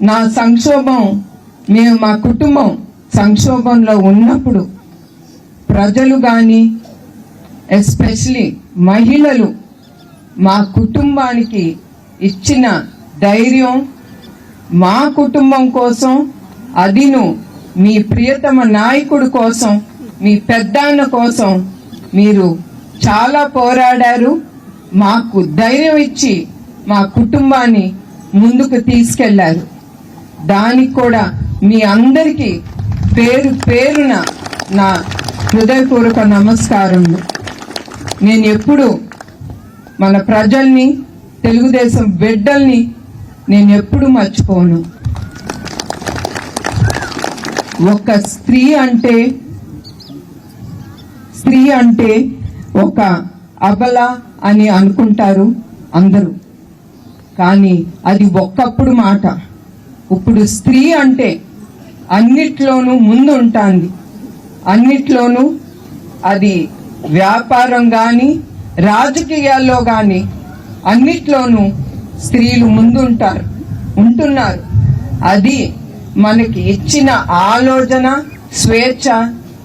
నా సంక్షోభం మేము మా కుటుంబం సంక్షోభంలో ఉన్నప్పుడు ప్రజలు కానీ ఎస్పెషలీ మహిళలు మా కుటుంబానికి ఇచ్చిన ధైర్యం మా కుటుంబం కోసం అదిను మీ ప్రియతమ నాయకుడు కోసం మీ పెద్దాన్న కోసం మీరు చాలా పోరాడారు. మాకు ధైర్యం ఇచ్చి మా కుటుంబాన్ని ముందుకు తీసుకెళ్ళారు. దానికి కూడా మీ అందరికీ పేరు పేరున నా హృదయపూర్వక నమస్కారం. నేను ఎప్పుడు మన ప్రజల్ని తెలుగుదేశం బిడ్డల్ని నేను ఎప్పుడు మర్చిపోను. ఒక స్త్రీ అంటే స్త్రీ అంటే ఒక అబల అని అనుకుంటారు అందరూ. కానీ అది ఒక్కప్పుడు మాట. ఇప్పుడు స్త్రీ అంటే అన్నిట్లోనూ ముందు ఉంటుంది అన్నిట్లోనూ అది వ్యాపారం కానీ రాజకీయాల్లో కానీ అన్నిట్లోనూ స్త్రీలు ముందుంటారు ఉంటున్నారు. అది మనకి ఇచ్చిన ఆలోచన స్వేచ్ఛ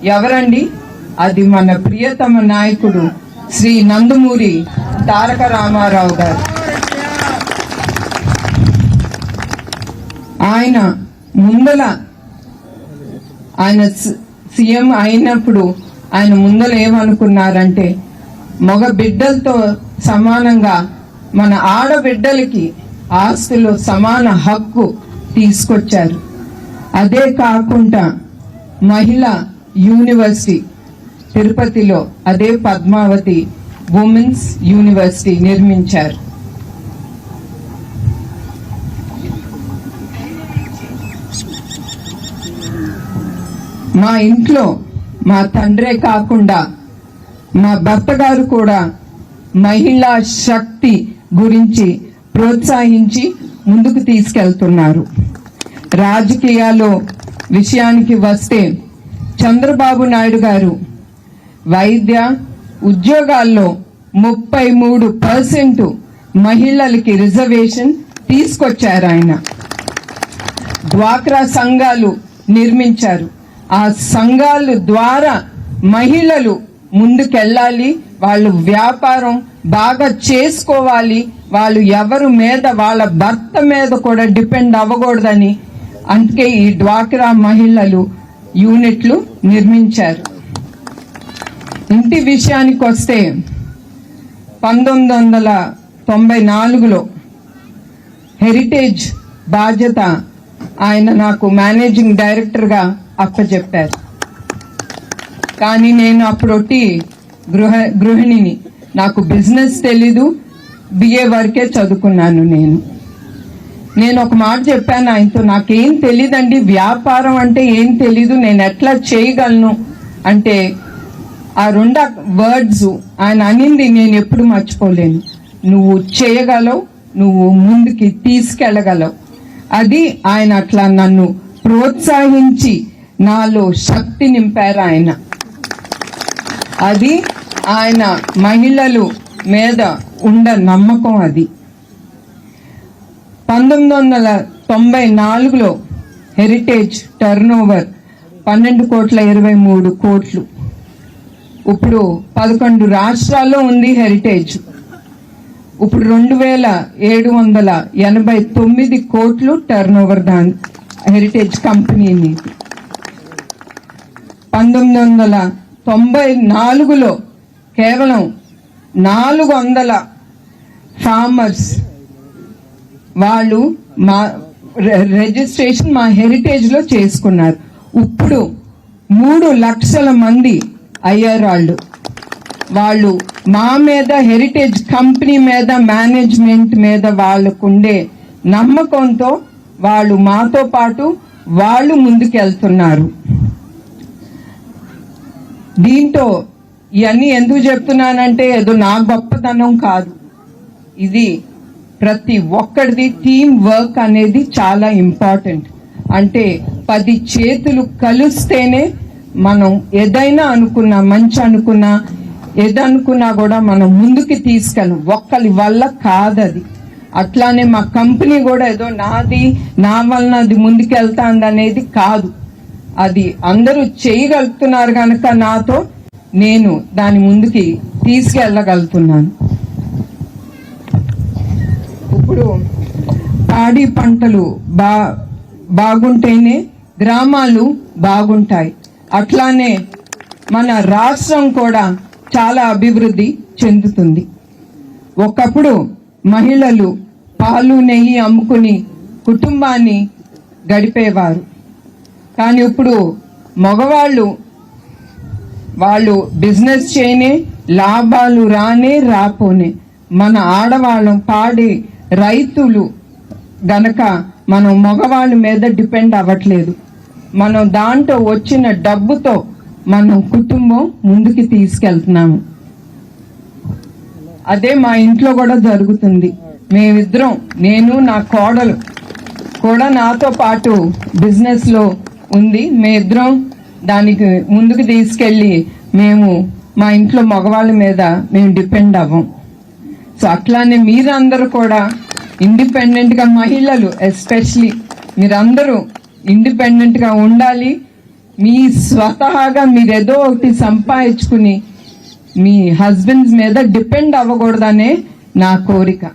ఎవరండి? అది మన ప్రియతమ నాయకుడు శ్రీ నందమూరి తారక రామారావు గారు. ఆయన ముందల ఆయన సీఎం అయినప్పుడు ఆయన ముందర ఏమనుకున్నారంటే మగ బిడ్డలతో సమానంగా మన ఆడబిడ్డలకి ఆస్తులు సమాన హక్కు తీసుకొచ్చారు. అదే కాకుండా మహిళా యూనివర్సిటీ తిరుపతిలో అదే పద్మావతి ఉమెన్స్ యూనివర్సిటీ నిర్మించారు. మా ఇంట్లో మా తండ్రే కాకుండా మా భర్త గారు కూడా మహిళా శక్తి గురించి ప్రోత్సహించి ముందుకు తీసుకెళ్తున్నారు. రాజకీయాల్లో విషయానికి వస్తే చంద్రబాబు నాయుడు గారు వైద్య ఉద్యోగాల్లో ముప్పై మూడు పర్సెంట్ మహిళలకి రిజర్వేషన్ తీసుకొచ్చారు ఆయన. డ్వాక్రా సంఘాలు నిర్మించారు. ఆ సంఘాల ద్వారా మహిళలు ముందుకెళ్ళాలి వాళ్ళు వ్యాపారం బాగా చేసుకోవాలి వాళ్ళు ఎవరు మీద వాళ్ళ భర్త మీద కూడా డిపెండ్ అవ్వకూడదని అందుకే ఈ డ్వాక్రా మహిళలు యూనిట్లు నిర్మించారు. ఇంటి విషయానికి వస్తే పంతొమ్మిది వందల తొంభై నాలుగులో హెరిటేజ్ బాధ్యత ఆయన నాకు మేనేజింగ్ డైరెక్టర్గా అప్పచెప్పారు కానీ నేను అప్పుడొట్టి గృహ గృహిణిని. నాకు బిజినెస్ తెలీదు బిఏ వరకే చదువుకున్నాను నేను. నేను ఒక మాట చెప్పాను ఆయనతో నాకేం తెలియదండి వ్యాపారం అంటే ఏం తెలీదు నేను ఎట్లా చేయగలను? అంటే ఆ రెండు వర్డ్స్ ఆయన అనింది నేను ఎప్పుడు మర్చిపోలేను. నువ్వు చేయగలవు నువ్వు ముందుకి తీసుకెళ్ళగలవు. అది ఆయన అట్లా నన్ను ప్రోత్సహించి నాలో శక్తి నింపారు ఆయన. అది ఆయన మహిళలు మీద ఉండ నమ్మకం అది. పంతొమ్మిది వందల తొంభై నాలుగులో హెరిటేజ్ టర్న్ ఓవర్ పన్నెండు కోట్ల ఇరవై మూడు కోట్లు. ఇప్పుడు పదకొండు రాష్ట్రాల్లో ఉంది హెరిటేజ్ ఇప్పుడు రెండు వేల ఏడు వందల ఎనభై తొమ్మిది కోట్లు టర్న్ ఓవర్ దాని హెరిటేజ్ కంపెనీని పంతొమ్మిది వందల తొంభై నాలుగులో కేవలం నాలుగు వందల ఫార్మర్స్ వాళ్ళు మా రిజిస్ట్రేషన్ మా హెరిటేజ్లో చేసుకున్నారు. ఇప్పుడు మూడు లక్షల మంది అయ్యారు వాళ్ళు. వాళ్ళు మా మీద హెరిటేజ్ కంపెనీ మీద మేనేజ్మెంట్ మీద వాళ్ళకుండే నమ్మకంతో వాళ్ళు మాతో పాటు వాళ్ళు ముందుకెళ్తున్నారు. దీంతో ఇవన్నీ ఎందుకు చెప్తున్నానంటే ఏదో నా గొప్పతనం కాదు. ఇది ప్రతి ఒక్కరిది టీమ్ వర్క్ అనేది చాలా ఇంపార్టెంట్ అంటే పది చేతులు కలిస్తేనే మనం ఏదైనా అనుకున్నా మంచి అనుకున్నా ఏదనుకున్నా కూడా మనం ముందుకు తీసుకెళ్ళం. ఒక్కరి వల్ల కాదది. అట్లానే మా కంపెనీ కూడా ఏదో నాది నా వలన అది ముందుకెళ్తాంది అనేది కాదు. అది అందరూ చేయగలుగుతున్నారు కనుక నాతో నేను దాని ముందుకి తీసుకెళ్ళగలుగుతున్నాను. ఇప్పుడు పాడి పంటలు బా బాగుంటేనే గ్రామాలు బాగుంటాయి. అట్లానే మన రాష్ట్రం కూడా చాలా అభివృద్ధి చెందుతుంది. ఒకప్పుడు మహిళలు పాలు నెయ్యి అమ్ముకుని కుటుంబాన్ని గడిపేవారు. కానీ ఇప్పుడు మగవాళ్ళు వాళ్ళు బిజినెస్ చేయనే లాభాలు రానే రాపోనే. మన ఆడవాళ్ళం పాడి రైతులు గనక మనం మగవాళ్ళ మీద డిపెండ్ అవ్వట్లేదు. మనం దాంట్లో వచ్చిన డబ్బుతో మనం కుటుంబం ముందుకి తీసుకెళ్తున్నాము. అదే మా ఇంట్లో కూడా జరుగుతుంది. మేమిద్దరం నేను నా కోడలు కూడా నాతో పాటు బిజినెస్లో ఉంది. మేమిద్దరం దానికి ముందుకు తీసుకెళ్ళి మేము మా ఇంట్లో మగవాళ్ళ మీద మేము డిపెండ్ అవ్వం. సో అట్లానే మీరందరూ కూడా ఇండిపెండెంట్గా మహిళలు ఎస్పెషలీ మీరందరూ ఇండిపెండెంట్గా ఉండాలి. మీ స్వతహాగా మీరు ఏదో ఒకటి సంపాదించుకుని మీ హస్బెండ్స్ మీద డిపెండ్ అవ్వకూడదనే నా కోరిక.